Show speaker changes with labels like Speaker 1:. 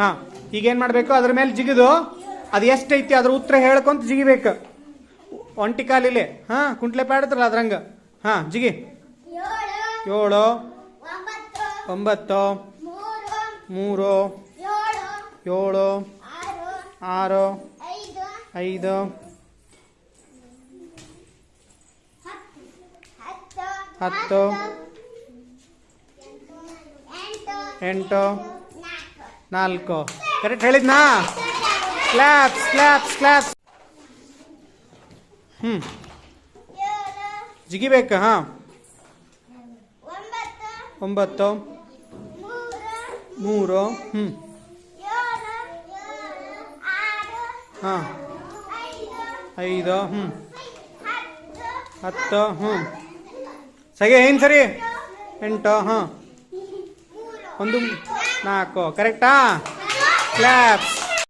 Speaker 1: ಹಾಂ, ಈಗೇನು ಮಾಡಬೇಕು? ಅದ್ರ ಮೇಲೆ ಜಿಗಿದು, ಅದು ಎಷ್ಟೈತಿ ಅದ್ರ ಉತ್ತರ ಹೇಳ್ಕೊಂತ ಜಿಗಿಬೇಕು. ಒಂಟಿ ಕಾಲಿಲೆ, ಹಾಂ, ಕುಂಟ್ಲೆ ಪಾಡತ್ರಲ್ಲ ಅದ್ರಂಗ. ಹಾಂ, ಜಿಗಿ.
Speaker 2: ಏಳು, ಒಂಬತ್ತು, ಮೂರು, ಏಳು, ಆರು, ಐದು, ಹತ್ತು, ಎಂಟು ನಾಲ್ಕು.
Speaker 1: ಕರೆಕ್ಟ್ ಹೇಳಿದ್ನಾ? ಕ್ಲಾಪ್ಸ್ ಕ್ಲಾಪ್ಸ್ ಕ್ಲಾಪ್ಸ್ ಹ್ಞೂ ಜಿಗಿಬೇಕು, ಹಾಂ.
Speaker 2: ಒಂಬತ್ತು. ಮೂರು.
Speaker 1: ಹ್ಞೂ ಹಾಂ.
Speaker 2: ಐದು
Speaker 1: ಹ್ಞೂ
Speaker 2: ಹತ್ತು
Speaker 1: ಹ್ಞೂ ಸಗೆ ಏನು ಸರಿ? ಎಂಟು, ಹಾಂ. ಒಂದು ನಾಲ್ಕು ಕರೆಕ್ಟಾ ಕ್ಲಾಪ್ಸ್